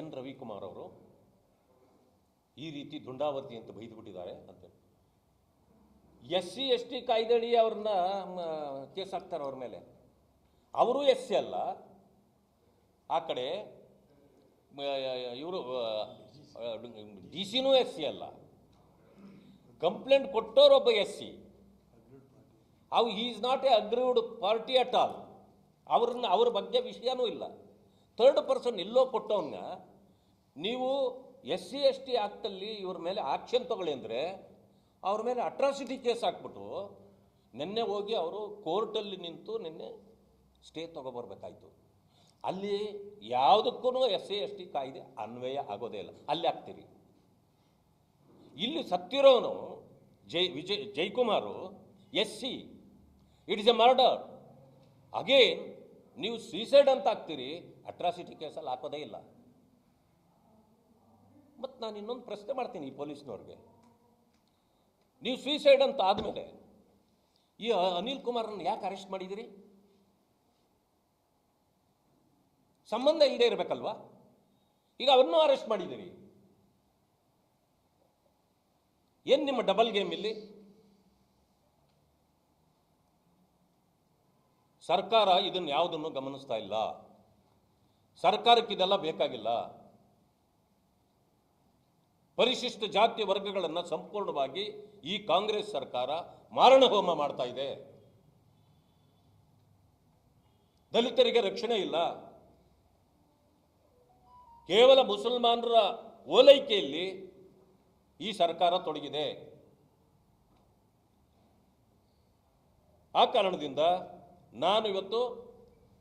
N Ravikumar ಅವರು ಈ ರೀತಿ ದುಂಡಾವತಿ ಅಂತ ಬೈದುಬಿಟ್ಟಿದ್ದಾರೆ ಅಂತ ಎಸ್ ಸಿ ಎಸ್ ಟಿ ಕಾಯ್ದೆಡಿ ಅವ್ರನ್ನ ಕೇಸ್ ಹಾಕ್ತಾರೆ ಅವ್ರ ಮೇಲೆ. ಅವರು ಎಸ್ ಸಿ ಅಲ್ಲ. ಆ ಕಡೆ ಇವರು ಡಿ ಸಿನೂ ಎಸ್ ಸಿ ಅಲ್ಲ. ಕಂಪ್ಲೇಂಟ್ ಕೊಟ್ಟೋರೊಬ್ಬ ಎಸ್ ಸಿ ಅವು is not a aggrieved party at all ಅವ್ರನ್ನ, ಅವ್ರ ಬಗ್ಗೆ ವಿಷಯನೂ ಇಲ್ಲ. ಥರ್ಡ್ ಪರ್ಸನ್ ಎಲ್ಲೋ ಕೊಟ್ಟವನ್ನ ನೀವು ಎಸ್ ಸಿ ಎಸ್ ಟಿ ಆ್ಯಕ್ಟಲ್ಲಿ ಇವ್ರ ಮೇಲೆ ಆಕ್ಷನ್ ತಗೊಳ್ಳಿ ಅಂದರೆ, ಅವ್ರ ಮೇಲೆ ಅಟ್ರಾಸಿಟಿ ಕೇಸ್ ಹಾಕ್ಬಿಟ್ಟು ನಿನ್ನೆ ಹೋಗಿ ಅವರು ಕೋರ್ಟಲ್ಲಿ ನಿಂತು ನಿನ್ನೆ ಸ್ಟೇ ತೊಗೊಬರ್ಬೇಕಾಯ್ತು. ಅಲ್ಲಿ ಯಾವುದಕ್ಕೂ ಎಸ್ ಸಿ ಎಸ್ ಟಿ ಕಾಯ್ದೆ ಅನ್ವಯ ಆಗೋದೇ ಇಲ್ಲ. ಅಲ್ಲಿ ಆಗ್ತೀರಿ ಇಲ್ಲಿ ಸತ್ತಿರೋನು Jai, Vijay, Jaikumar S C it is a murder again ನೀವು ಸೀಸೈಡ್ ಅಂತ ಆಗ್ತೀರಿ ಅಟ್ರಾಸಿಟಿ ಕೇಸಲ್ಲಿ ಹಾಕೋದೇ ಇಲ್ಲ. ಮತ್ತು ನಾನು ಇನ್ನೊಂದು ಪ್ರಶ್ನೆ ಮಾಡ್ತೀನಿ ಈ ಪೊಲೀಸ್ನವ್ರಿಗೆ. ನೀವು ಸೂಸೈಡ್ ಅಂತ ಆದಮೇಲೆ ಈ ಅನಿಲ್ ಕುಮಾರನ್ನ ಯಾಕೆ ಅರೆಸ್ಟ್ ಮಾಡಿದಿರಿ? ಸಂಬಂಧ ಇಲ್ಲದೆ ಇರಬೇಕಲ್ವಾ? ಈಗ ಅವ್ರನ್ನೂ ಅರೆಸ್ಟ್ ಮಾಡಿದಿರಿ. ಏನು ನಿಮ್ಮ ಡಬಲ್ ಗೇಮ್ ಇಲ್ಲಿ? ಸರ್ಕಾರ ಇದನ್ನು ಯಾವುದನ್ನು ಗಮನಿಸ್ತಾ ಇಲ್ಲ. ಸರ್ಕಾರಕ್ಕೆ ಇದೆಲ್ಲ ಬೇಕಾಗಿಲ್ಲ. ಪರಿಶಿಷ್ಟ ಜಾತಿ ವರ್ಗಗಳನ್ನು ಸಂಪೂರ್ಣವಾಗಿ ಈ ಕಾಂಗ್ರೆಸ್ ಸರ್ಕಾರ ಮಾರಣ ಹೋಮ ಮಾಡ್ತಾ ಇದೆ. ದಲಿತರಿಗೆ ರಕ್ಷಣೆ ಇಲ್ಲ. ಕೇವಲ ಮುಸಲ್ಮಾನರ ಓಲೈಕೆಯಲ್ಲಿ ಈ ಸರ್ಕಾರ ತೊಡಗಿದೆ. ಆ ಕಾರಣದಿಂದ ನಾನು ಇವತ್ತು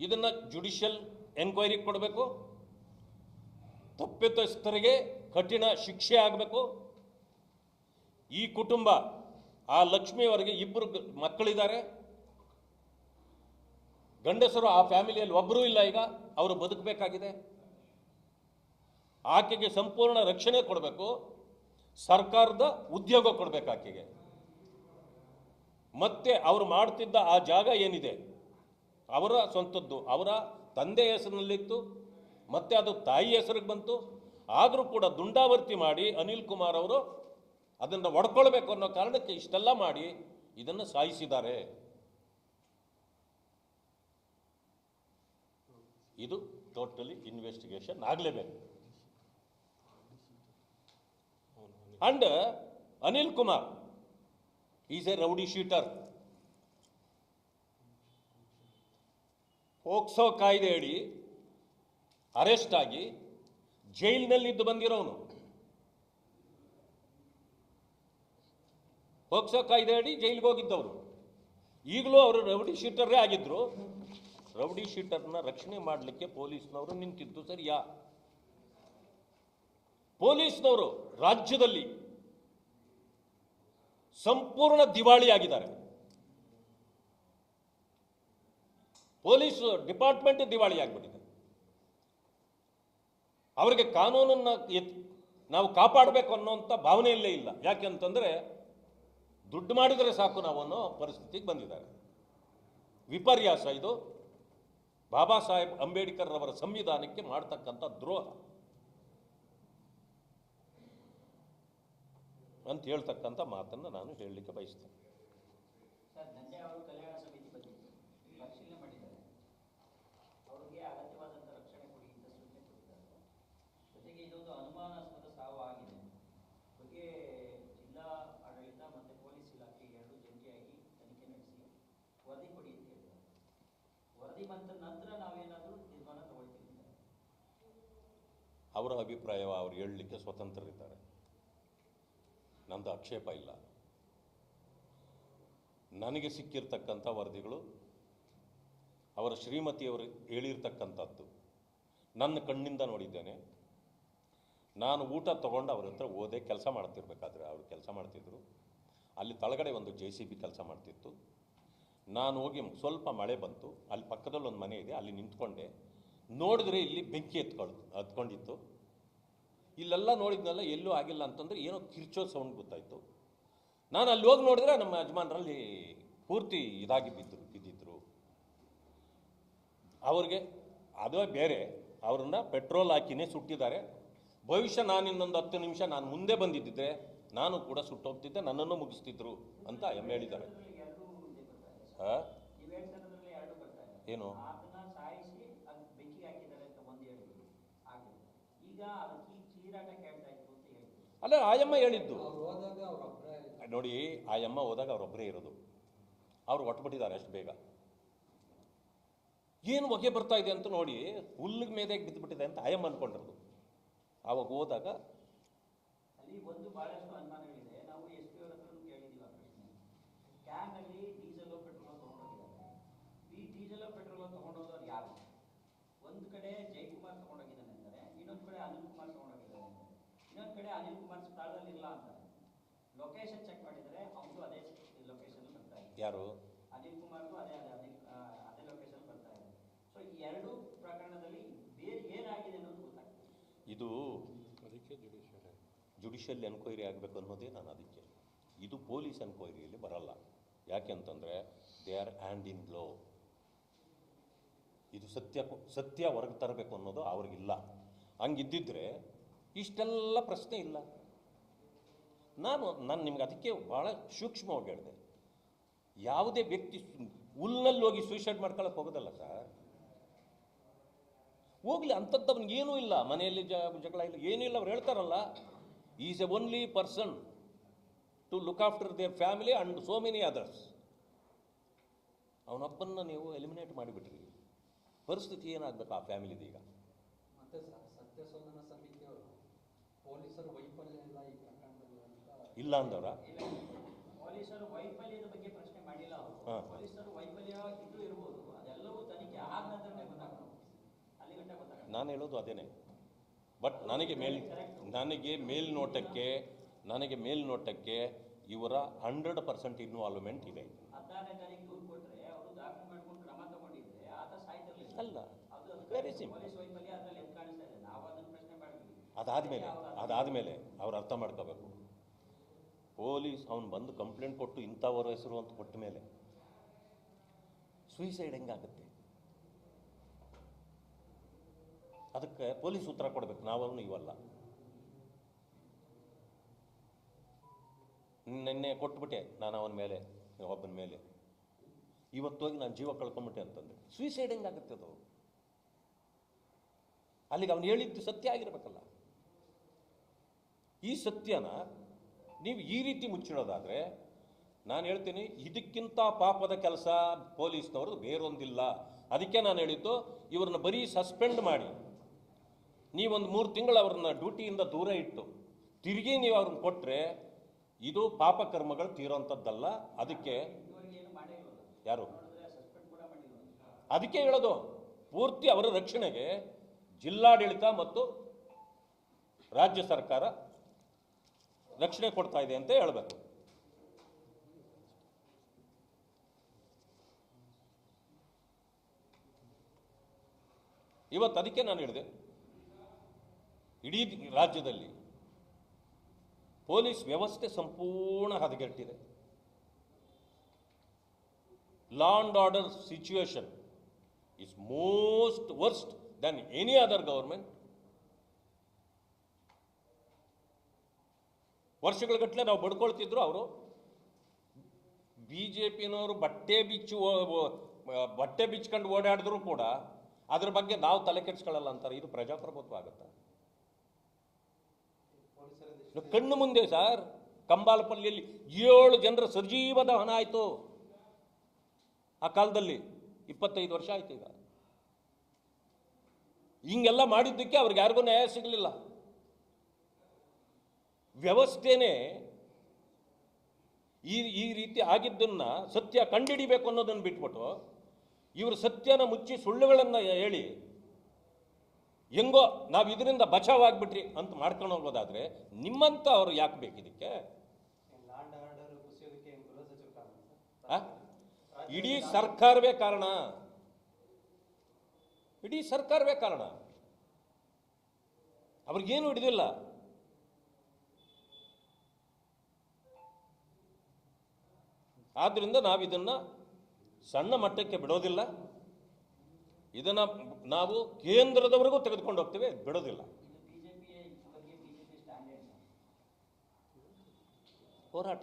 ಇದನ್ನ ಜುಡಿಷಿಯಲ್ ಎನ್ಕ್ವೈರಿ ಕೊಡಬೇಕು. ತಪ್ಪಿತಸ್ಥರಿಗೆ ಕಠಿಣ ಶಿಕ್ಷೆ ಆಗಬೇಕು. ಈ ಕುಟುಂಬ, ಆ ಲಕ್ಷ್ಮಿಯವರಿಗೆ ಇಬ್ಬರು ಮಕ್ಕಳಿದ್ದಾರೆ. ಗಂಡಸರು ಆ ಫ್ಯಾಮಿಲಿಯಲ್ಲಿ ಒಬ್ಬರೂ ಇಲ್ಲ ಈಗ, ಅವರು ಬದುಕಬೇಕಾಗಿದೆ. ಆಕೆಗೆ ಸಂಪೂರ್ಣ ರಕ್ಷಣೆ ಕೊಡಬೇಕು. ಸರ್ಕಾರದ ಉದ್ಯೋಗ ಕೊಡಬೇಕು ಆಕೆಗೆ. ಮತ್ತೆ ಅವರು ಮಾಡ್ತಿದ್ದ ಆ ಜಾಗ ಏನಿದೆ? ಅವರ ಸ್ವಂತದ್ದು, ಅವರ ತಂದೆ ಹೆಸರಿನಲ್ಲಿತ್ತು, ಮತ್ತೆ ಅದು ತಾಯಿ ಹೆಸರಿಗೆ ಬಂತು. ಆದರೂ ಕೂಡ ದುಂಡಾವರ್ತಿ ಮಾಡಿ ಅನಿಲ್ ಕುಮಾರ್ ಅವರು ಅದನ್ನು ಒಡ್ಕೊಳ್ಬೇಕು ಅನ್ನೋ ಕಾರಣಕ್ಕೆ ಇಷ್ಟೆಲ್ಲ ಮಾಡಿ ಇದನ್ನು ಸಾಯಿಸಿದ್ದಾರೆ. ಇದು ಟೋಟಲಿ ಇನ್ವೆಸ್ಟಿಗೇಷನ್ ಆಗಲೇಬೇಕು. And Anil Kumar is a rowdy sheeter POCSO ಕಾಯ್ದೆ ಅಡಿ ಅರೆಸ್ಟ್ ಆಗಿ ಜೈಲಿನಲ್ಲಿದ್ದು ಬಂದಿರೋನು. ಪೋಕ್ಸೋ ಕಾಯ್ದೆ ಅಡಿ ಜೈಲಿಗೆ ಹೋಗಿದ್ದವರು. ಈಗಲೂ ಅವರು ರೌಡಿ ಶೀಟರೇ ಆಗಿದ್ರು. ರೌಡಿ ಶೀಟರ್ನ ರಕ್ಷಣೆ ಮಾಡಲಿಕ್ಕೆ ಪೊಲೀಸ್ನವರು ನಿಂತಿದ್ದು ಸರಿಯಾ? ಪೊಲೀಸ್ನವರು ರಾಜ್ಯದಲ್ಲಿ ಸಂಪೂರ್ಣ ದಿವಾಳಿಯಾಗಿದ್ದಾರೆ. ಪೊಲೀಸ್ ಡಿಪಾರ್ಟ್ಮೆಂಟ್ ದಿವಾಳಿ ಆಗಿಬಿಟ್ಟಿದೆ. ಅವರಿಗೆ ಕಾನೂನನ್ನ ನಾವು ಕಾಪಾಡಬೇಕು ಅನ್ನೋಂಥ ಭಾವನೆಯಲ್ಲೇ ಇಲ್ಲ ಯಾಕೆಂತಂದರೆ ದುಡ್ಡು ಮಾಡಿದರೆ ಸಾಕು ನಾವು ಅನ್ನೋ ಪರಿಸ್ಥಿತಿಗೆ ಬಂದಿದ್ದಾರೆ. ವಿಪರ್ಯಾಸ ಇದು. ಬಾಬಾ ಸಾಹೇಬ್ ಅಂಬೇಡ್ಕರ್ ಅವರ ಸಂವಿಧಾನಕ್ಕೆ ಮಾಡ್ತಕ್ಕಂಥ ದ್ರೋಹ. ಅಂತ ಹೇಳ್ತಕ್ಕಂಥ ಮಾತನ್ನು ನಾನು ಹೇಳಲಿಕ್ಕೆ ಬಯಸ್ತೇನೆ ಸರ್ ನಿನ್ನೆ ಅವರು ಕಲ್ಯಾಣ ಸಮಿತಿ ಬಂದಿದ್ದು ಪರಿಶೀಲನೆ ಮಾಡಿದ್ದಾರೆ ಅವರಿಗೆ ಅಗತ್ಯವಾದಂಥ ರಕ್ಷಣೆ ಕೊಡಿ ಅಂತ ಸೂಚನೆ ಕೊಟ್ಟಿದ್ದಾರೆ ಜೊತೆಗೆ ಇದೊಂದು ಅನುಮಾನಾಸ್ಪದ ಸಾವು ಆಗಿದೆ ಬಗ್ಗೆ ಜಿಲ್ಲಾ ಆಡಳಿತ ಮತ್ತು ಪೊಲೀಸ್ ಇಲಾಖೆ ಎರಡು ಜಂಟಿಯಾಗಿ ತನಿಖೆ ನಡೆಸಿ ವರದಿ ಕೊಡಿ ಅಂತ ಹೇಳಿದ್ದಾರೆ ನಂತರ ನಾವೇನಾದರೂ ತೀರ್ಮಾನ ತಗೊಳ್ತೀವಿ. ಅವರ ಅಭಿಪ್ರಾಯ ಅವ್ರು ಹೇಳಲಿಕ್ಕೆ ಸ್ವತಂತ್ರರಿದ್ದಾರೆ. ನಂದು ಆಕ್ಷೇಪ ಇಲ್ಲ. ನನಗೆ ಸಿಕ್ಕಿರ್ತಕ್ಕಂಥ ವರದಿಗಳು, ಅವರ ಶ್ರೀಮತಿಯವರು ಹೇಳಿರ್ತಕ್ಕಂಥದ್ದು ನನ್ನ ಕಣ್ಣಿಂದ ನೋಡಿದ್ದೇನೆ. ನಾನು ಊಟ ತಗೊಂಡು ಅವ್ರ ಹತ್ರ ಓದೆ ಕೆಲಸ ಮಾಡ್ತಿರ್ಬೇಕಾದ್ರೆ ಅವರು ಕೆಲಸ ಮಾಡ್ತಿದ್ರು. ಅಲ್ಲಿ ತಳಗಡೆ ಒಂದು ಜೆ ಸಿ ಬಿ ಕೆಲಸ ಮಾಡ್ತಿತ್ತು. ನಾನು ಹೋಗಿ ಸ್ವಲ್ಪ ಮಳೆ ಬಂತು, ಅಲ್ಲಿ ಪಕ್ಕದಲ್ಲಿ ಒಂದು ಮನೆ ಇದೆ, ಅಲ್ಲಿ ನಿಂತ್ಕೊಂಡೆ. ನೋಡಿದ್ರೆ ಇಲ್ಲಿ ಬೆಂಕಿ ಎತ್ಕೊಳ್ಳು ಹತ್ಕೊಂಡಿತ್ತು ಇಲ್ಲೆಲ್ಲ ನೋಡಿದ್ನಲ್ಲ, ಎಲ್ಲೂ ಆಗಿಲ್ಲ ಅಂತಂದ್ರೆ ಏನೋ ಕಿರ್ಚೋ ಸೌಂಡ್ ಗೊತ್ತಾಯ್ತು. ನಾನು ಅಲ್ಲಿ ಹೋಗಿ ನೋಡಿದ್ರೆ ನಮ್ಮ ಯಜಮಾನರಲ್ಲಿ ಪೂರ್ತಿ ಇದಾಗಿ ಬಿದ್ದರು ಬಿದ್ದಿದ್ರು. ಅವ್ರಿಗೆ ಅದೇ ಬೇರೆ, ಅವ್ರನ್ನ ಪೆಟ್ರೋಲ್ ಹಾಕಿನೇ ಸುಟ್ಟಿದ್ದಾರೆ. ಭವಿಷ್ಯ ನಾನು ಇನ್ನೊಂದು ಹತ್ತು ನಿಮಿಷ ನಾನು ಮುಂದೆ ಬಂದಿದ್ದಿದ್ರೆ, ನಾನು ಕೂಡ ಸುಟ್ಟೋಗ್ತಿದ್ದೆ, ನನ್ನನ್ನು ಮುಗಿಸ್ತಿದ್ರು ಅಂತ ಎಂ ಹೇಳಿದ್ದಾರೆ ಎರಡೂ ಇದೆ ಬರ್ತಾರೆ ಆ? ನೀವು ಹೇಳ್ತಿರೋದ್ರಲ್ಲಿ ಎರಡು ಬರ್ತಾರೆ ಏನು? ಅಲ್ಲ ಆಯಮ್ಮ ಹೇಳಿದ್ದು. ನೋಡಿ ಆಯಮ್ಮ ಹೋದಾಗ ಅವರೊಬ್ಬರೇ ಇರೋದು. ಅವ್ರು ಒಟ್ಬಿಟ್ಟಿದ್ದಾರೆ ಅಷ್ಟು ಬೇಗ. ಏನು ಹೊಗೆ ಬರ್ತಾ ಇದೆ ಅಂತ ನೋಡಿ ಹುಲ್ಲು ಮೇದಾಗ ಬಿದ್ದುಬಿಟ್ಟಿದೆ ಅಂತ ಆಯಮ್ಮ ಅನ್ಕೊಂಡಿರೋದು. ಆವಾಗ ಹೋದಾಗ ಅಲ್ಲಿ ಒಂದು ಬಹಳಷ್ಟು ಅನುಮಾನಗಳಿದೆ. ನಾವು ಎಷ್ಟು ಪಿ ಅವ್ರ ಹತ್ರನೂ ಕೇಳಿದ್ದೀವಿ ಆ ಪ್ರಶ್ನೆ ಕ್ಯಾನ್ ಅಲ್ಲಿ ಡೀಸೆಲ್ ಪೆಟ್ರೋಲ್ ತಗೊಂಡೋಗಿದ್ದಾರೆ ಈ ಡೀಸೆಲ್ ಪೆಟ್ರೋಲ್ ತಗೊಂಡೋದವ್ರು ಯಾರು ಒಂದು ಕಡೆ ಜಯಕುಮಾರ್ ತಗೊಂಡೋಗಿದ್ದಾನೆ ಅಂತಾರೆ ಇನ್ನೊಂದು ಕಡೆ ಅನಿಲ್ ಕುಮಾರ್ ತಗೊಂಡೋಗಿದ್ದಾನೆ ಅಂತಾರೆ ಇನ್ನೊಂದು ಕಡೆ ಅನಿಲ್ ಕುಮಾರ್ ಸ್ಥಳದಲ್ಲಿ ಇಲ್ಲ ಅಂತಾರೆ ಲೊಕೇಶನ್ ಚೆಕ್ ಮಾಡಿದರೆ ಅವನು ಅದೇ ಲೊಕೇಶನ್ ಬರ್ತಾ ಇದೆ ಯಾರು? ಅನಿಲ್ ಕುಮಾರ್ ಅದೇ ಅದೇ ಅದೇ ಅದೇ ಲೊಕೇಶನ್ ಬರ್ತಾ ಇದೆ. ಸೊ ಈ ಎರಡು ಪ್ರಕರಣದಲ್ಲಿ ಬೇರೆ ಏನಾಗಿದೆ ಅನ್ನೋದು ಗೊತ್ತಾಗ್ತದೆ ಇದು ಜುಡಿಷಿಯಲ್ ಎನ್ಕ್ವೈರಿ ಆಗಬೇಕು ಅನ್ನೋದೇ ನಾನು ಅದಕ್ಕೆ. ಇದು ಪೊಲೀಸ್ ಎನ್ಕ್ವೈರಿಯಲ್ಲಿ ಬರಲ್ಲ. ಯಾಕೆಂತಂದರೆ they are and in glow ಇದು ಸತ್ಯ ಸತ್ಯ ಹೊರಗೆ ತರಬೇಕು ಅನ್ನೋದು ಅವ್ರಿಗಿಲ್ಲ. ಹಂಗಿದ್ದಿದ್ರೆ ಇಷ್ಟೆಲ್ಲ ಪ್ರಶ್ನೆ ಇಲ್ಲ. ನಾನು ನಾನು ನಿಮ್ಗೆ ಅದಕ್ಕೆ ಭಾಳ ಸೂಕ್ಷ್ಮವಾಗಿ ಹೇಳಿದೆ. ಯಾವುದೇ ವ್ಯಕ್ತಿ ಹುಲ್ನಲ್ಲಿ ಹೋಗಿ ಸೂಸೈಡ್ ಮಾಡ್ಕೊಳಕ್ಕೆ ಹೋಗೋದಲ್ಲ ಸರ್? ಹೋಗ್ಲಿ ಅಂಥದ್ದವನಿಗೆ ಏನೂ ಇಲ್ಲ. ಮನೆಯಲ್ಲಿ ಜ ಜಗಳ ಇಲ್ಲ ಏನೂ ಇಲ್ಲ ಅವ್ರು ಹೇಳ್ತಾರಲ್ಲ. Is a only person to look after their family and so many others ಅವನೊಬ್ಬನ್ನ ನೀವು ಎಲಿಮಿನೇಟ್ ಮಾಡಿಬಿಟ್ರಿ. ಪರಿಸ್ಥಿತಿ ಏನಾಗಬೇಕು ಆ ಫ್ಯಾಮಿಲಿದು ಈಗ? ಇಲ್ಲ ಅಂದವ್ರ? ನಾನು ಹೇಳೋದು ಅದೇನೆ. ಬಟ್ ನನಗೆ ಮೇಲ್ ನನಗೆ ಮೇಲ್ನೋಟಕ್ಕೆ ನನಗೆ ಮೇಲ್ನೋಟಕ್ಕೆ ಇವರ ಹಂಡ್ರೆಡ್ ಪರ್ಸೆಂಟ್ ಇನ್ವಾಲ್ವ್ಮೆಂಟ್ ಇದೆ. ಅಲ್ಲ ವೆರಿ ಸಿಂಪಲ್ ಅದಾದಮೇಲೆ ಅದಾದಮೇಲೆ ಅವ್ರು ಅರ್ಥ ಮಾಡ್ಕೋಬೇಕು. ಪೊಲೀಸ್ ಅವ್ನು ಬಂದು ಕಂಪ್ಲೇಂಟ್ ಕೊಟ್ಟು ಇಂಥವರ ಹೆಸರು ಅಂತ ಕೊಟ್ಟ ಮೇಲೆ ಸುಯಿಸೈಡ್ ಹೆಂಗಾಗುತ್ತೆ? ಅದಕ್ಕೆ ಪೊಲೀಸ್ ಉತ್ತರ ಕೊಡಬೇಕು. ನಾವು ಇವಲ್ಲ. ನಿನ್ನೆ ಕೊಟ್ಬಿಟ್ಟೆ ನಾನು ಅವನ ಮೇಲೆ, ಒಬ್ಬನ ಮೇಲೆ. ಇವತ್ತೋಗಿ ನಾನು ಜೀವ ಕಳ್ಕೊಂಬಿಟ್ಟೆ ಅಂತಂದೆ. ಸುಯಿಸೈಡ್ ಹೆಂಗಾಗುತ್ತೆ ಅದು? ಅಲ್ಲಿಗೆ ಅವನು ಹೇಳಿದ್ದು ಸತ್ಯ ಆಗಿರಬೇಕಲ್ಲ. ಈ ಸತ್ಯನ ನೀವು ಈ ರೀತಿ ಮುಚ್ಚಿಡೋದಾದರೆ ನಾನು ಹೇಳ್ತೀನಿ, ಇದಕ್ಕಿಂತ ಪಾಪದ ಕೆಲಸ ಪೊಲೀಸ್ನವ್ರದ್ದು ಬೇರೊಂದಿಲ್ಲ. ಅದಕ್ಕೆ ನಾನು ಹೇಳಿದ್ದು, ಇವ್ರನ್ನ ಬರೀ ಸಸ್ಪೆಂಡ್ ಮಾಡಿ. ನೀವೊಂದು ಮೂರು ತಿಂಗಳು ಅವ್ರನ್ನ ಡ್ಯೂಟಿಯಿಂದ ದೂರ ಇಟ್ಟು, ತಿರುಗಿ ನೀವು ಅವ್ರನ್ನ ಕೊಟ್ಟರೆ ಇದು ಪಾಪಕರ್ಮಗಳು ತೀರೋಂಥದ್ದಲ್ಲ. ಅದಕ್ಕೆ ಯಾರು? ಅದಕ್ಕೆ ಹೇಳೋದು, ಪೂರ್ತಿ ಅವರ ರಕ್ಷಣೆಗೆ ಜಿಲ್ಲಾಡಳಿತ ಮತ್ತು ರಾಜ್ಯ ಸರ್ಕಾರ ರಕ್ಷಣೆ ಕೊಡ್ತಾ ಇದೆ ಅಂತ ಹೇಳಬೇಕು ಇವತ್ತು ಅದಕ್ಕೆ ನಾನು ಹೇಳಿದೆ, ಇಡೀ ರಾಜ್ಯದಲ್ಲಿ ಪೊಲೀಸ್ ವ್ಯವಸ್ಥೆ ಸಂಪೂರ್ಣ ಹದಗೆಟ್ಟಿದೆ law and order situation is most worst than any other government. ವರ್ಷಗಳ ಗಟ್ಟಲೆ ನಾವು ಬಡ್ಕೊಳ್ತಿದ್ರು ಅವರು. ಬಿ ಜೆ ಪಿನವರು ಬಟ್ಟೆ ಬಿಚ್ಚು ಬಟ್ಟೆ ಬಿಚ್ಕೊಂಡು ಓಡಾಡಿದ್ರು ಕೂಡ ಅದ್ರ ಬಗ್ಗೆ ನಾವು ತಲೆ ಕೆಡ್ಸ್ಕೊಳ್ಳಲ್ಲ ಅಂತಾರೆ. ಇದು ಪ್ರಜಾಪ್ರಭುತ್ವ ಆಗುತ್ತೆ. ಕಣ್ಣು ಮುಂದೆ ಸರ್, ಕಂಬಾಲಪಲ್ಲಿಯಲ್ಲಿ ಏಳು ಜನರ ಸಜೀವ ದಹನ ಆಯಿತು. ಆ ಕಾಲದಲ್ಲಿ ಇಪ್ಪತ್ತೈದು ವರ್ಷ ಆಯ್ತು ಈಗ. ಹಿಂಗೆಲ್ಲ ಮಾಡಿದ್ದಕ್ಕೆ ಅವ್ರಿಗೆ ಯಾರಿಗೂ ನ್ಯಾಯ ಸಿಗಲಿಲ್ಲ. ವ್ಯವಸ್ಥೆನೇ ಈ ಈ ರೀತಿ ಆಗಿದ್ದನ್ನು ಸತ್ಯ ಕಂಡುಹಿಡಿಬೇಕು ಅನ್ನೋದನ್ನು ಬಿಟ್ಬಿಟ್ಟು ಇವರು ಸತ್ಯನ ಮುಚ್ಚಿ ಸುಳ್ಳುಗಳನ್ನು ಹೇಳಿ, ಹೆಂಗೋ, ನಾವು ಇದರಿಂದ ಬಚಾವಾಗ್ಬಿಟ್ರಿ ಅಂತ ಮಾಡ್ಕೊಂಡು ಹೋಗೋದಾದರೆ ನಿಮ್ಮಂತ ಅವರು ಯಾಕೆ ಬೇಕು ಇದಕ್ಕೆ? ಇಡೀ ಸರ್ಕಾರವೇ ಕಾರಣ. ಇಡೀ ಸರ್ಕಾರವೇ ಕಾರಣ. ಅವ್ರಿಗೇನು ಹಿಡಿದಿಲ್ಲ. ಆದ್ದರಿಂದ ನಾವಿದನ್ನು ಸಣ್ಣ ಮಟ್ಟಕ್ಕೆ ಬಿಡೋದಿಲ್ಲ. ಇದನ್ನು ನಾವು ಕೇಂದ್ರದವರೆಗೂ ತೆಗೆದುಕೊಂಡು ಹೋಗ್ತೇವೆ ಬಿಡೋದಿಲ್ಲ. ಹೋರಾಟ.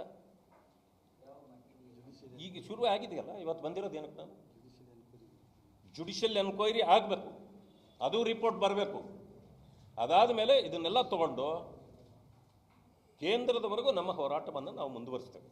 ಈಗ ಶುರು ಆಗಿದೆಯಲ್ಲ, ಇವತ್ತು ಬಂದಿರೋದು ಏನಕ್ಕೆ ನಾನು? ಜುಡಿಷಿಯಲ್ ಎನ್ಕ್ವೈರಿ ಆಗಬೇಕು. ಅದು ರಿಪೋರ್ಟ್ ಬರಬೇಕು. ಅದಾದ ಮೇಲೆ ಇದನ್ನೆಲ್ಲ ತಗೊಂಡು ಕೇಂದ್ರದವರೆಗೂ ನಮ್ಮ ಹೋರಾಟವನ್ನು ನಾವು ಮುಂದುವರಿಸ್ತೇವೆ.